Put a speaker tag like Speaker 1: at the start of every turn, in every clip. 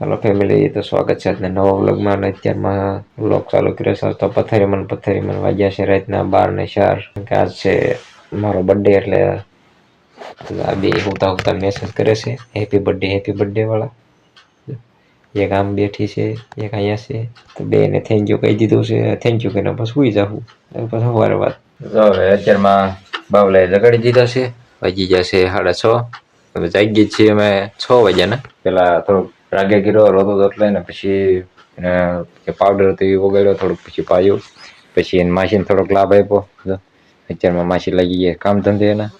Speaker 1: Hello family તો સ્વાગત છે આજના નવા વ્લોગમાં. અને અત્યારમાં વ્લોગ ચાલુ કર્યો છે. તો પથારીમાં પથારીમાં વાગ્યા છે રાતના બાર ને ચાર. કે આજ છે મારો બર્થડે એટલે આ બે હુતા હુતા મેસેજ કરે છે. હેપી બર્થડે હેપી બર્થડે વાળા. એક આમ બેઠી છે, એક અહીંયા છે. તો બે ને થેન્ક યુ કહી દીધું છે. થેન્ક યુ કહીને પછી સુઈ જાઉં પછી સવારે વાત. હવે અત્યારમાં બાવલાએ લગાડી દીધા છે. વાગી ગયા છે સાડા છ. હવે છીએ અમે છ વાગ્યાના. પેલા થોડુંક રાગે ગીરો રોતો તો એટલે ને પછી એને જે પાવડર હતો એ વગાડ્યો થોડુંક પછી પાયું. પછી એને માસીને થોડોક લાભ આપ્યો. જો અત્યારમાં માસી લાગી ગયા કામ ધંધે એના.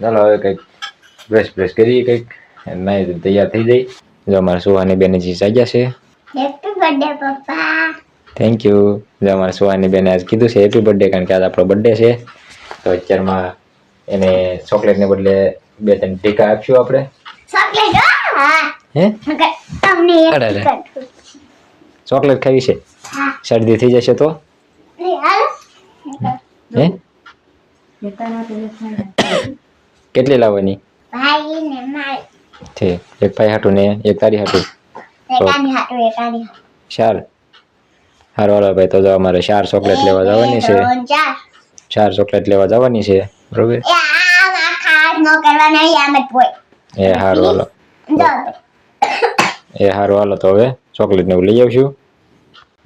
Speaker 1: ચાલો હવે કંઈક બ્રશ બ્રશ કરીએ કંઈક. નાઈ તૈયાર થઈ જાય. જો અમારા સુહાની બેન હજી જાગ્યા છે. થેન્ક યુ જો અમારા સુહાની બેને આજ કીધું છે હેપી બર્થડે કારણ કે આજ આપણો બર્થડે છે. તો અત્યારમાં એને ચોકલેટને બદલે બે ત્રણ ટીકા આપશું આપણે.
Speaker 2: ચોકલેટ હે. તમને
Speaker 1: ખાવી છે? શરદી થઈ જશે તો? હે? કેટલી લાવવાની? છે એક ભાઈ હાટું ને એક તારી હાટું. ચાર હારો હાલો ભાઈ તો જવા મારે ચાર ચોકલેટ લેવા જવાની છે.
Speaker 2: ચાર.
Speaker 1: ચોકલેટ લેવા જવાની છે બરોબર?
Speaker 2: એ
Speaker 1: હારું હાલો. એ હારું હાલો તો હવે ચોકલેટ ને એવું લઈ આવશું.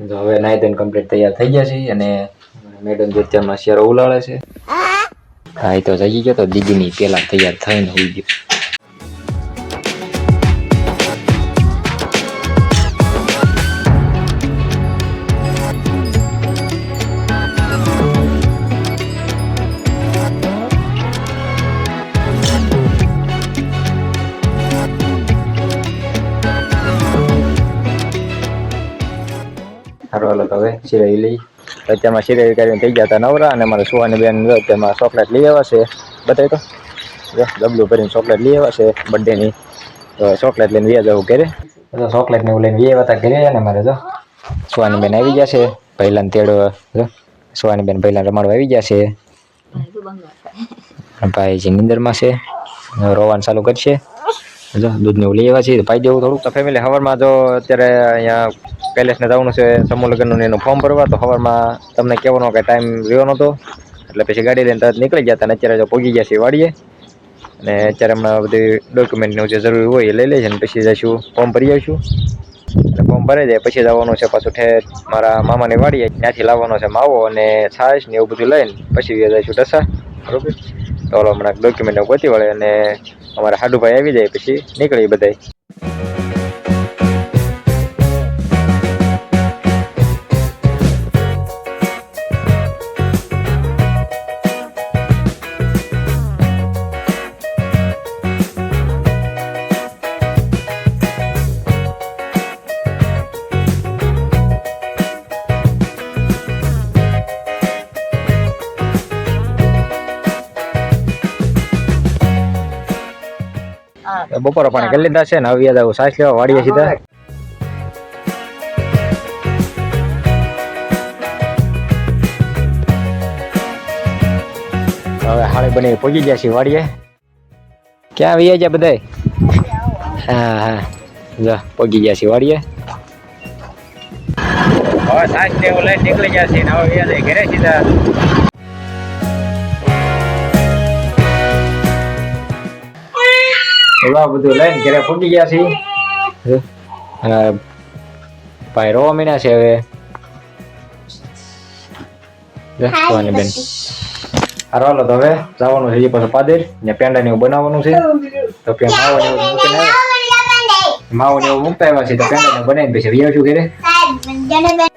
Speaker 1: તો હવે નાઈ ધોઈને કમ્પ્લીટ તૈયાર થઈ ગયા છે અને મેડમ જે અત્યારમાં શેરો ઉલાળે છે. હા એ તો જઈ ગયો તો દીદીની પેલા તૈયાર થઈને હોઈ ગયો. સારું હાલો હવે સિરાઈ લઈ. અત્યારમાં સિરાઈ કરીને થઈ ગયા હતા નવરા અને મારા સુવાની બેન અત્યારમાં ચોકલેટ લઈ આવ્યા છે. બતાવી તો. ડબલું ભરીને ચોકલેટ લઈ આવ્યા છે બર્થડેની ચોકલેટ લઈને વ્યા જવું ઘરે. તો ચોકલેટ ને એવું લઈને વ્યા હતા ઘરે અને મારે જો સુવાની બેન આવી ગયા છે. પહેલાં તેડવા જો સુવાની બેન પહેલા રમાડવા આવી ગયા છે. ભાઈ જે નિંદરમાં છે. રોવાનું ચાલુ કરશે. જો, દૂધને એવું લઈ આવ્યા છીએ પાઈ દેવું થોડુંક તો ફેમિલી હવારમાં. જો અત્યારે અહીંયા પેલેસને જવાનું છે સમૂહ લગ્નનું એનું ફોર્મ ભરવા. તો સવારમાં તમને કહેવાનો કે ટાઈમ રહ્યો નહોતો. એટલે પછી ગાડી લઈને તરત નીકળી ગયા હતા અને અત્યારે જો પહોંચી ગયા છીએ વાડીએ. અને અત્યારે હમણાં બધી ડોક્યુમેન્ટનું જે જરૂરી હોય એ લઈ લઈશું અને પછી જઈશું ફોર્મ ભરી આવીશું. એટલે ફોર્મ ભરાઈ જાય, પછી જવાનું છે પાછું ઠેર મારા મામાની વાડીએ. ત્યાંથી લાવવાનો છે માવો અને છાશ ને એવું બધું લઈને પછી જઈશું ટસા બરોબર? તો હમણાં ડોક્યુમેન્ટ ગોતી વળે અને અમારા હાડુભાઈ આવી જાય પછી નીકળી બધાય. બપોર પણ કરી લીધા છે ને હવે જવું સાસ લેવા વાડીએ સીધા હવે હાળે બને પહોંચી ગયા છીએ વાડીએ ક્યાં આવી ગયા બધા હા હા. જો પહોંચી ગયા છીએ વાડીએ હવે સાસ ને લઈ નીકળી ગયા છીએ હવે ઘરે સીધા. એવા બધું લઈને ઘરે ફૂટી ગયા છીએ ભાઈ રોવા મીના છે હવે લે, સુવાની બેન હાલો તો હવે જવાનું છે પાછું પાદર ને પેંડા ને એવું બનાવવાનું છે તો કે માવો ને એવું મૂકીને. માવો ને એવું મૂકતા આવ્યા છે તો પેંડા ને બનાવીને પછી ઘરે
Speaker 2: સાહેબ, જને બેન